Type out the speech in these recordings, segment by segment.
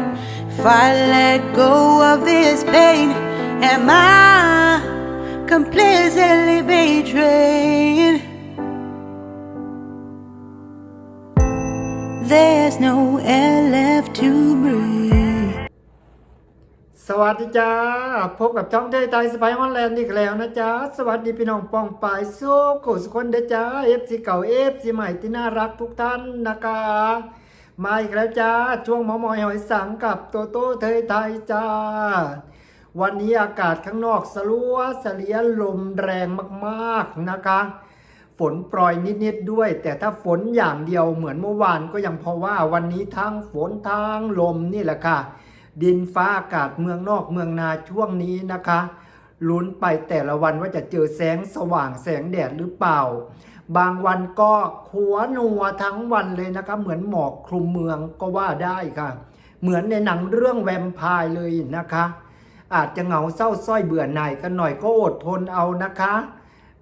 if I let go of this pain, am I completely betrayed? There's no air left to breathe. สวัสดีจ้า พบกับช่องเทยไทยสไปฮอนแลนด์อีกแล้วนะจ๊ะสวัสดีพี่น้องปองปายสุขสุคนเด้อจ้าเอฟซีเก่าเอฟซีใหม่ที่น่ารักทุกท่านนะคะ มาอีกแล้วจ้า ช่วงหมอมอยหอยสังกับโตโต้เทยไทยจ้า วันนี้อากาศข้างนอกสลัวเสลียลมแรงมากๆนะคะ ฝนโปรยนิดๆด้วย แต่ถ้าฝนอย่างเดียวเหมือนเมื่อวานก็ยังพอว่าวันนี้ทั้งฝนทั้งลมนี่แหละค่ะ ดินฟ้าอากาศเมืองนอกเมืองนาช่วงนี้นะคะลุ้นไปแต่ละวันว่าจะเจอแสงสว่างแสงแดดหรือเปล่า บางวันก็ขัวนัวทั้งวันเลยนะคะเหมือนหมอกคลุมเมืองก็ว่าได้ค่ะ เหมือนในหนังเรื่องแวมไพร์เลยนะคะ อาจจะเหงาเศร้าสร้อยเบื่อหน่ายกันหน่อยก็อดทนเอานะคะ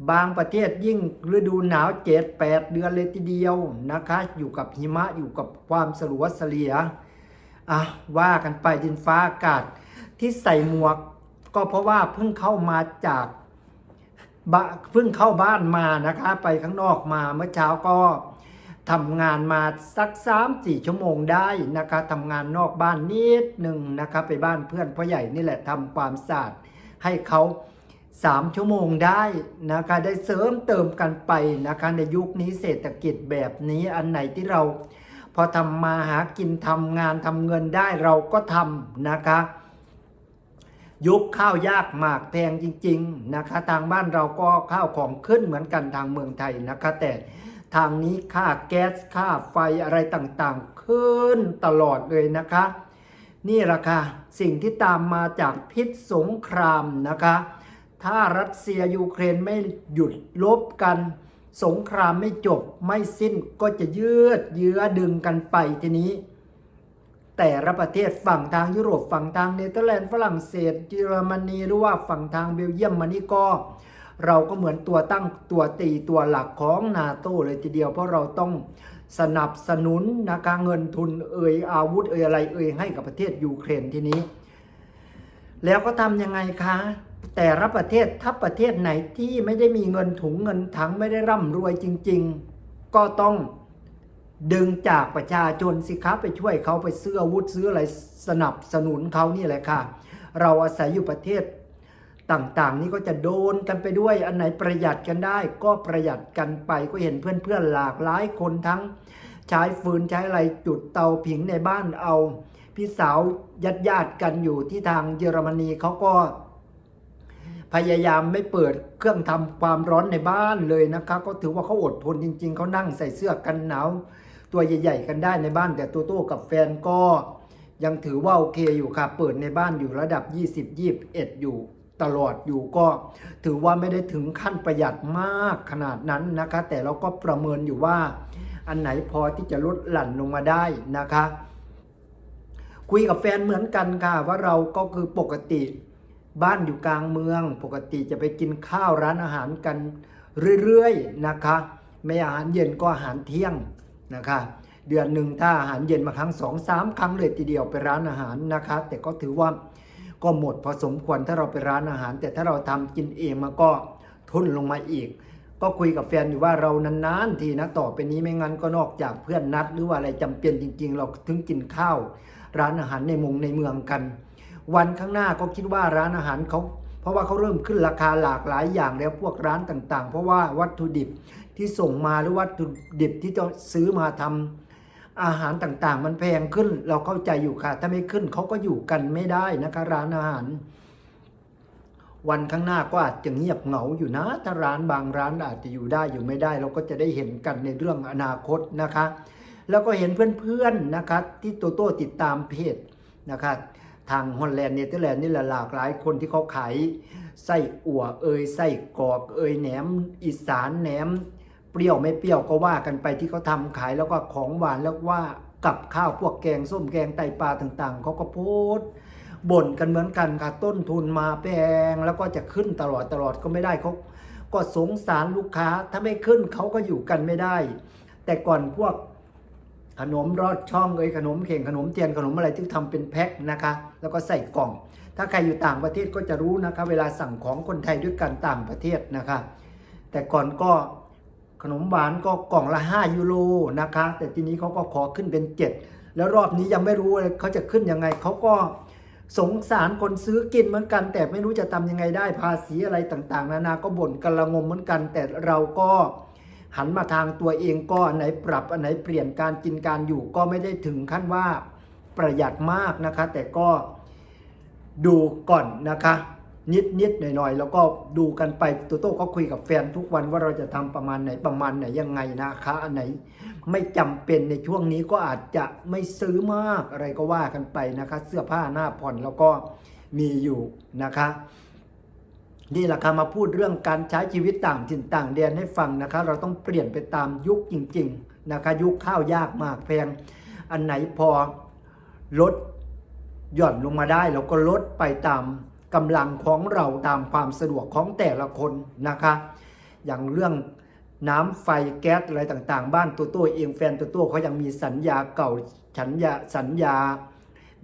บางประเทศยิ่งฤดูหนาวเจ็ดแปดเดือนเลยทีเดียวนะคะ อยู่กับหิมะอยู่กับความสลัวเสลียอะว่ากันไปดินฟ้าอากาศที่ใส่หมวก ก็เพราะว่าเพิ่งเข้ามาจาก เพิ่งเข้าบ้านมานะคะ ไปข้างนอกมาเมื่อเช้าก็ทำงานมาสักสามสี่ชั่วโมงได้นะคะทำงานนอกบ้านนิดหนึ่งนะคะไปบ้านเพื่อนพ่อใหญ่นี่แหละทำความสะอาดให้เขาสามชั่วโมงได้นะคะได้เสริมเติมกันไปนะคะในยุคนี้เศรษฐกิจแบบนี้อันไหนที่เรา พอทำมาหากินทำงานทำเงินได้เราก็ทำนะคะ ยุคข้าวยากหมากแพงจริง ๆ นะคะ ทางบ้านเราก็ข้าวของขึ้นเหมือนกันทางเมืองไทยนะคะ แต่ทางนี้ค่าแก๊สค่าไฟอะไรต่างๆ ขึ้นตลอดเลยนะคะ นี่แหละค่ะสิ่งที่ตามมาจากพิษสงครามนะคะ ถ้ารัสเซียยูเครนไม่หยุดลบกัน สงครามไม่จบไม่สิ้นก็จะยืดเยื้อดึงกันไปทีนี้ แต่ละประเทศฝั่งทางยุโรปฝั่งทางเนเธอร์แลนด์ฝรั่งเศสเยอรมนีหรือว่าฝั่งทางเบลเยียมมานี่ก็ เราก็เหมือนตัวตั้งตัวตีตัวหลักของนาโตเลยทีเดียวเพราะเราต้องสนับสนุนนะคะเงินทุนเอ่ยอาวุธเอ่ยอะไรเอ่ยให้กับประเทศยูเครนทีนี้ แล้วก็ทำยังไงคะ แต่ละประเทศถ้าประเทศไหนที่ไม่ได้มีเงินถุงเงินถังไม่ได้ร่ำรวยจริง ๆ ก็ต้อง ดึงจากประชาชนสิครับไปช่วยเขาไปซื้ออาวุธซื้ออะไรสนับสนุนเขานี่แหละค่ะ เราอาศัยอยู่ประเทศต่างๆ นี่ก็จะโดนกันไปด้วยอันไหนประหยัดกันได้ ก็ประหยัดกันไปก็เห็นเพื่อนๆหลากหลายคนทั้ง ใช้ฟืนใช้อะไรจุดเตาผิงในบ้านเอา พี่สาวยัดญาติกันอยู่ที่ทางเยอรมนีเขาก็พยายามไม่เปิดเครื่องทำความร้อนในบ้านเลยนะคะ ก็ถือว่าเขาอดทนจริง ๆ เขานั่งใส่เสื้อกันหนาว ตัวใหญ่ ๆ กันได้ในบ้าน แต่ตัวโต้กับแฟนก็ยังถือว่าโอเคอยู่ค่ะเปิดในบ้านอยู่ระดับ 20 21 อยู่ตลอดอยู่ก็ถือว่าไม่ได้ถึงขั้นประหยัดมากขนาดนั้นนะคะ แต่เราก็ประเมินอยู่ว่า อันไหนพอที่จะลดหลั่นลงมาได้นะคะ คุยกับแฟนเหมือนกันค่ะ ว่าเราก็คือปกติบ้านอยู่กลางเมือง ปกติจะไปกินข้าวร้านอาหารกันเรื่อยๆนะคะ ไม่อาหารเย็นก็อาหารเที่ยง นะคะเดือนหนึ่งถ้าอาหารเย็นมาครั้งสองสามครั้งเลยทีเดียวไปร้านอาหารนะคะ แต่ก็ถือว่าก็หมดพอสมควรถ้าเราไปร้านอาหาร แต่ถ้าเราทำกินเองมันก็ทุนลงมาอีก ก็คุยกับแฟนอยู่ว่าเรานานๆทีนะต่อไปนี้ไม่งั้นก็นอกจากเพื่อนนัด หรือว่าอะไรจำเป็นจริง ๆ เราถึงกินข้าว ร้านอาหารในมงในเมืองกัน วันข้างหน้าก็คิดว่าร้านอาหารเขาเพราะว่าเขาเริ่มขึ้นราคาหลากหลายอย่างแล้วพวกร้านต่างๆ เพราะว่าวัตถุดิบ ที่ส่งมาหรือวัตถุดิบที่จะซื้อมาทำอาหารต่างๆ มันแพงขึ้น เราเข้าใจอยู่ค่ะ ถ้าไม่ขึ้นเขาก็อยู่กันไม่ได้นะคะร้านอาหาร วันข้างหน้าก็อาจจะเงียบเหงาอยู่นะ ถ้าร้านบางร้านอาจจะอยู่ได้อยู่ไม่ได้ เราก็จะได้เห็นกันในเรื่องอนาคตนะคะ แล้วก็เห็นเพื่อนๆนะคะที่โตโต้ติดตามเพจนะคะทางฮอลแลนด์เนเธอร์แลนด์นี่แหละหลากหลายคนที่เขาขายไส้อั่วเอยไส้กรอกเอยแหนมอีสานแหนม เปรี้ยวไม่เปรี้ยวก็ว่ากันไปที่เขาทำขายแล้วก็ของหวานแล้วว่ากับข้าวพวกแกงส้มแกงไตปลาต่างๆเขาก็โพสบ่นกันเหมือนกันค่ะต้นทุนมาแพงแล้วก็จะขึ้นตลอดตลอดก็ไม่ได้เขาก็สงสารลูกค้าถ้าไม่ขึ้นเขาก็อยู่กันไม่ได้ แต่ก่อนพวกขนมรอดช่องเอ้ยขนมเข่งขนมเทียนขนมอะไรที่ทำเป็นแพ็คนะคะ แล้วก็ใส่กล่อง ถ้าใครอยู่ต่างประเทศก็จะรู้นะคะ เวลาสั่งของคนไทยด้วยกันต่างประเทศนะคะ แต่ก่อนก็ ขนมหวานก็กล่องละ 5 ยูโรนะคะ แต่ทีนี้เขาก็ขอขึ้นเป็น 7 แล้วรอบนี้ยังไม่รู้เลยเขาจะขึ้นยังไงเขาก็สงสารคนซื้อกินเหมือนกัน แต่ไม่รู้จะทำยังไงได้ภาษีอะไรต่าง ๆ นานาก็บ่นกันละงมเหมือนกัน แต่เราก็หันมาทางตัวเองก็อันไหนปรับอันไหนเปลี่ยนการกินการอยู่ก็ไม่ได้ถึงขั้นว่าประหยัดมากนะคะ แต่ก็ดูก่อนนะคะ นิดนิดหน่อยหน่อยๆแล้วก็ดูกันไปตัวโต้ก็คุยกับแฟนทุกวันว่าเราจะทำประมาณไหนประมาณไหนยังไงนะคะอันไหนไม่จำเป็นในช่วงนี้ก็อาจจะไม่ซื้อมากอะไรก็ว่ากันไปนะคะ เสื้อผ้าหน้าผ่อนแล้วก็มีอยู่นะคะนี่แหละค่ะมาพูดเรื่องการใช้ชีวิตต่างถิ่นต่างแดนให้ฟังนะคะ เราต้องเปลี่ยนไปตามยุคจริง ๆนะคะ ยุคข้าวยากมากแพง อันไหนพอลดหย่อนลงมาได้เราก็ลดไปตาม กำลังของเราตามความสะดวกของแต่ละคนนะคะ อย่างเรื่องน้ำไฟแก๊สอะไรต่างๆ บ้านตัวตัวเองแฟนตัวตัวเขายังมีสัญญาเก่าสัญญาสัญญา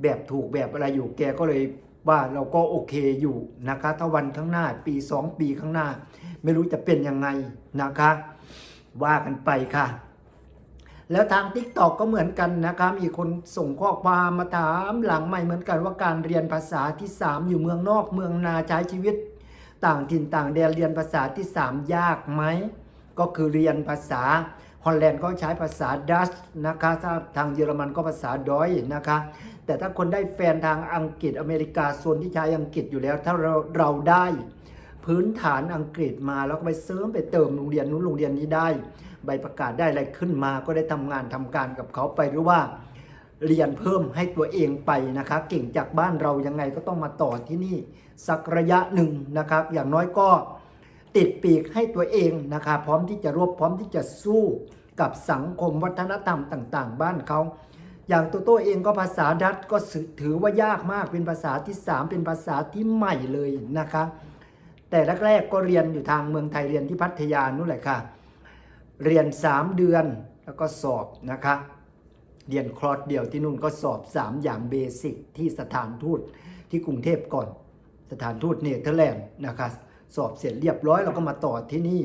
แบบถูกแบบอะไรอยู่แกก็เลยว่าเราก็โอเคอยู่นะคะถ้าวันข้างหน้าปี 2 ปีข้างหน้า ไม่รู้จะเป็นยังไงนะคะ ว่ากันไปค่ะ แล้วทาง t ิ k t o k ก็เหมือนกันนะคะมีคนส่งข้อความมาถามหลังใหม่เหมือนกันว่าการเรียนภาษาที่ 3 อยู่เมืองนอกเมืองนาใช้ชีวิต ต่างถิ่นต่างแดนเรียนภาษาที่ 3 ยากไหม ก็คือเรียนภาษาฮอลแลนด์ก็ใช้ภาษาดัชนะคะถ้าทางเยอรมันก็ภาษาดอยนะคะ แต่ถ้าคนได้แฟนทางอังกฤษอเมริกาโซนที่ใช้อังกฤษอยู่แล้ว ถ้าเราเราได้พื้นฐานอังกฤษมาแล้วก็ไปเสริมไปเติมโรงเรียนนู้นโรงเรียนนี้ได้ ใบประกาศได้อะไรขึ้นมา ก็ได้ทำงานทำการกับเขาไปหรือว่า เรียนเพิ่มให้ตัวเองไปนะคะ เก่งจากบ้านเรายังไงก็ต้องมาต่อที่นี่ สักระยะหนึ่งนะครับ อย่างน้อยก็ติดปีกให้ตัวเองนะคะ พร้อมที่จะรบพร้อมที่จะสู้กับสังคมวัฒนธรรมต่าง ๆ บ้านเขาอย่างตัวโต้เองก็ภาษาดัตก็ถือว่ายากมากเป็นภาษาที่ 3 เป็นภาษาที่ใหม่เลยนะคะ แต่แรกๆก็เรียนอยู่ทางเมืองไทยเรียนที่พัทยานู่นแหละค่ะ เรียน 3 เดือนแล้วก็สอบนะคะ เรียนคลอร์สเดียวที่นู่นก็สอบ 3 อย่างเบสิกที่สถานทูตที่กรุงเทพก่อน สถานทูตเนเธอร์แลนด์นะคะสอบเสร็จเรียบร้อยเราก็มาต่อที่นี่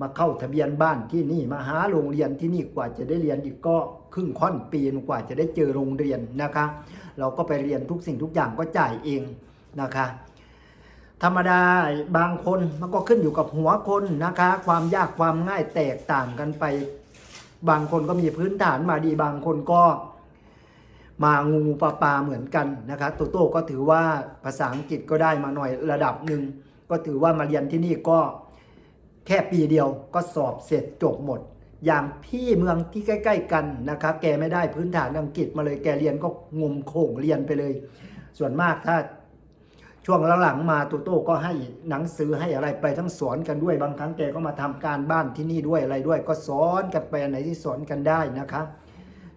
มาเข้าทะเบียนบ้านที่นี่มาหาโรงเรียนที่นี่กว่าจะได้เรียนอีกก็ครึ่งค่อนปีนกว่าจะได้เจอโรงเรียนนะคะ เราก็ไปเรียนทุกสิ่งทุกอย่างก็จ่ายเองนะคะ ธรรมดาบางคนมันก็ขึ้นอยู่กับหัวคนนะคะ ความยากความง่ายแตกต่างกันไป บางคนก็มีพื้นฐานมาดีบางคนก็ มางูปลาปลาเหมือนกันนะคะโตโต้ก็ถือว่าภาษาอังกฤษก็ได้มาหน่อยระดับหนึ่งก็ถือว่ามาเรียนที่นี่ก็แค่ปีเดียวก็สอบเสร็จจบหมด อย่างพี่เมืองที่ใกล้ ๆ กันนะคะ แกไม่ได้พื้นฐานอังกฤษมาเลยแกเรียนก็งมโข่งเรียนไปเลย ส่วนมากถ้า ช่วงหลังๆมาตูโต้ก็ให้หนังสือให้อะไรไปทั้งสอนกันด้วยบางครั้งแกก็มาทำการบ้านที่นี่ด้วยอะไรด้วย ก็สอนกันไปไหนที่สอนกันได้นะคะ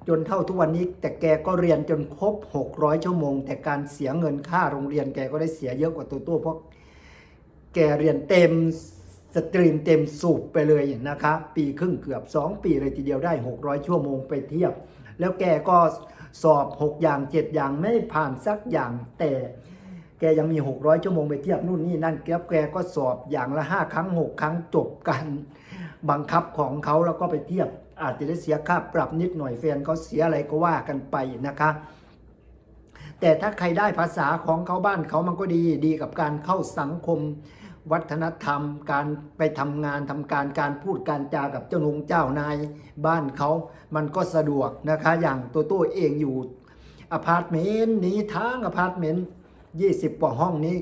จนเท่าทุกวันนี้แต่แกก็เรียนจนครบ 600 ชั่วโมง แต่การเสียเงินค่าโรงเรียนแกก็ได้เสียเยอะกว่าตูโต้เพราะแกเรียนเต็มสตรีมเต็มสูบไปเลยนะคะปีครึ่งเกือบ 2 ปีเลยทีเดียวได้ 600 ชั่วโมงไปเทียบ แล้วแกก็สอบ 6 อย่าง 7 อย่างไม่ผ่านสักอย่างแต่ แกยังมี 600 ชั่วโมงไปเทียบนู่นนี่นั่นแกแกก็สอบอย่างละ 5 ครั้ง 6 ครั้งจบกันบังคับของเขาแล้วก็ไปเทียบ อาจจะได้เสียค่าปรับนิดหน่อยแฟนเขาเสียอะไรก็ว่ากันไปนะคะ แต่ถ้าใครได้ภาษาของเขาบ้านเขามันก็ดีดีกับการเข้าสังคมวัฒนธรรม การไปทำงานทำการการพูดการจากับเจ้าหนุงเจ้านายบ้านเขามันก็สะดวกนะคะ อย่างตัวตัวเองอยู่อพาร์ตเมนต์นี้ทางอพาร์ตเมนต์ 20 กว่าห้องนี้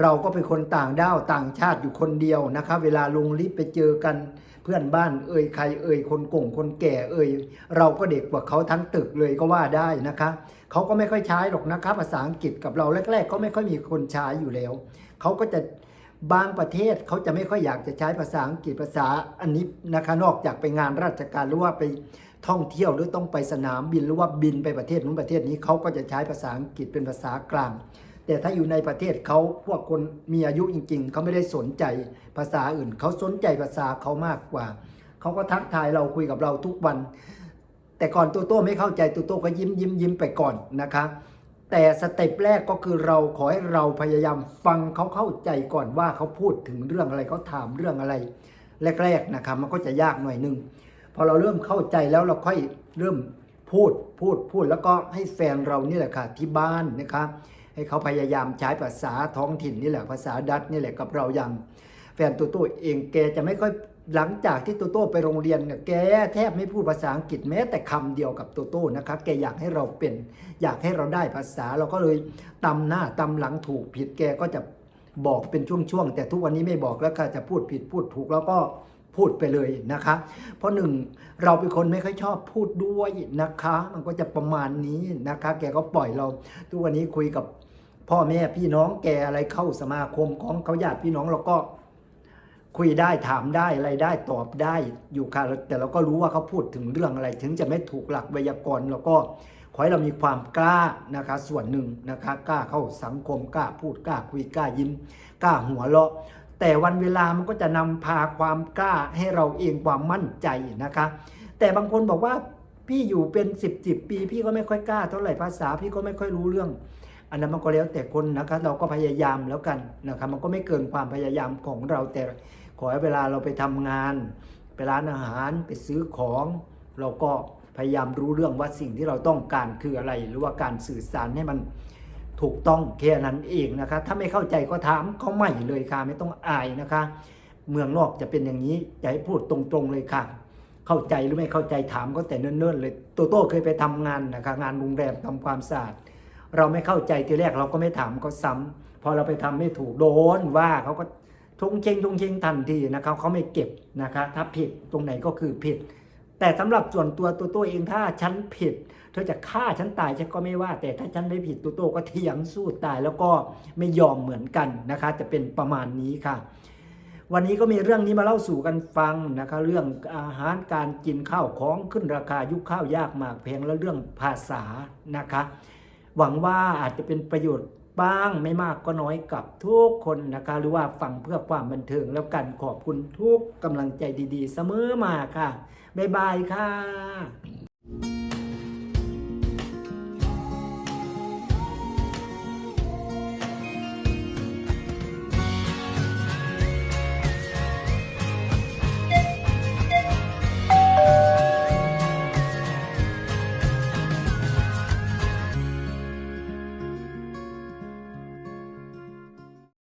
เราก็เป็นคนต่างด้าวต่างชาติอยู่คนเดียวนะคะเวลาลงลิฟต์ไปเจอกันเพื่อนบ้านเอ่ยใครเอ่ยคนก่งคนแก่เอ่ยเราก็เด็กกว่าเขาทั้งตึกเลยก็ว่าได้นะคะเขาก็ไม่ค่อยใช้หรอกนะคะภาษาอังกฤษกับเราแรกๆ ก็ไม่ค่อยมีคนใช้อยู่แล้วเขาก็จะบางประเทศเขาจะไม่ค่อยอยากจะใช้ภาษาอังกฤษภาษาอันนี้นะคะนอกจากไปงานราชการหรือว่าไป ท่องเที่ยวหรือต้องไปสนามบินหรือว่าบินไปประเทศนู้นประเทศนี้เขาก็จะใช้ภาษาอังกฤษเป็นภาษากลาง แต่ถ้าอยู่ในประเทศเขาพวกคนมีอายุจริง ๆเขาไม่ได้สนใจภาษาอื่นเขาสนใจภาษาเขามากกว่าเขาก็ทักทายเราคุยกับเราทุกวัน แต่ก่อนตัวโต้ไม่เข้าใจตัวโต้ก็ยิ้มยิ้มยิ้มไปก่อนนะคะแต่สเต็ปแรกก็คือเราขอให้เราพยายามฟังเขาเข้าใจก่อนว่าเขาพูดถึงเรื่องอะไรเขาถามเรื่องอะไร แรก ๆนะครับมันก็จะยากหน่อยนึง พอเราเริ่มเข้าใจแล้วเราค่อยเริ่มพูดพูดพูดแล้วก็ให้แฟนเรานี่แหละค่ะที่บ้านนะครับให้เขาพยายามใช้ภาษาท้องถิ่นนี่แหละภาษาดัตช์นี่แหละกับเราอย่างแฟนตัวโต้เองแกจะไม่ค่อยหลังจากที่ตัวโต้ไปโรงเรียนเนี่ยแกแทบไม่พูดภาษาอังกฤษแม้แต่คำเดียวกับตัวโต้นะครับแกอยากให้เราเป็น อยากให้เราได้ภาษาเราก็เลยตำหน้าตำหลังถูกผิดแกก็จะบอกเป็นช่วงๆแต่ทุกวันนี้ไม่บอกแล้วค่ะจะพูดผิดพูดถูกแล้วก็ พูดไปเลยนะคะ เพราะหนึ่งเราเป็นคนไม่ค่อยชอบพูดด้วยนะคะ มันก็จะประมาณนี้นะคะ แกก็ปล่อยเรา ทุกวันนี้คุยกับพ่อแม่พี่น้องแกอะไรเข้าสมาคมของเขาญาติพี่น้องเราก็คุยได้ถามได้อะไรได้ตอบได้อยู่ค่ะแต่เราก็รู้ว่าเขาพูดถึงเรื่องอะไร ถึงจะไม่ถูกหลักไวยากรณ์เราก็ขอให้เรามีความกล้านะคะ ส่วนหนึ่งนะคะ กล้าเข้าสังคมกล้าพูดกล้าคุยกล้ายิ้มกล้าหัวเราะ แต่วันเวลามันก็จะนำพาความกล้าให้เราเองความมั่นใจนะคะ แต่บางคนบอกว่าพี่อยู่เป็น 10บสปี พี่ก็ไม่ค่อยกล้าเท่าไหร่ภาษาพี่ก็ไม่ค่อยรู้เรื่อง อันนั้นมันก็แล้วแต่คนนะคะเราก็พยายามแล้วกันนะครับมันก็ไม่เกินความพยายามของเราแต่ขอให้เวลาเราไปทำงาน ไปร้านอาหารไปซื้อของ เราก็พยายามรู้เรื่องว่าสิ่งที่เราต้องการคืออะไร หรือว่าการสื่อสารให้มัน ถูกต้องแค่นั้นเองนะคะ ถ้าไม่เข้าใจก็ถามเขาใหม่เลยค่ะ ไม่ต้องอายนะคะ เมืองนอกจะเป็นอย่างนี้จะให้พูดตรงๆเลยค่ะ เข้าใจหรือไม่เข้าใจถามก็แต่เนิ่นๆเลยโตโต้เคยไปทำงานนะคะ งานโรงแรมทำความสะอาดเราไม่เข้าใจทีแรกเราก็ไม่ถามก็ซ้ำพอเราไปทำไม่ถูกโดนว่าเขาก็ทงเชงทงเชงทันทีนะครับเขาไม่เก็บนะคะ ถ้าผิดตรงไหนก็คือผิด แต่สำหรับส่วนตัวตัวตัวเองถ้าฉันผิด เธอจะฆ่าฉันตายฉันก็ไม่ว่า แต่ถ้าฉันไม่ผิดตัวโตก็เถียงสู้ตายแล้วก็ไม่ยอมเหมือนกันนะคะ จะเป็นประมาณนี้ค่ะ วันนี้ก็มีเรื่องนี้มาเล่าสู่กันฟังนะคะ เรื่องอาหารการกินข้าวของขึ้นราคายุคข้าวยากหมากแพงและเรื่องภาษานะคะ หวังว่าอาจจะเป็นประโยชน์ บ้างไม่มากก็น้อยกับทุกคนนะคะหรือว่าฟังเพื่อความบันเทิงแล้วกันขอบคุณทุกกำลังใจดีๆ เสมอมาค่ะ บ๊ายบายค่ะ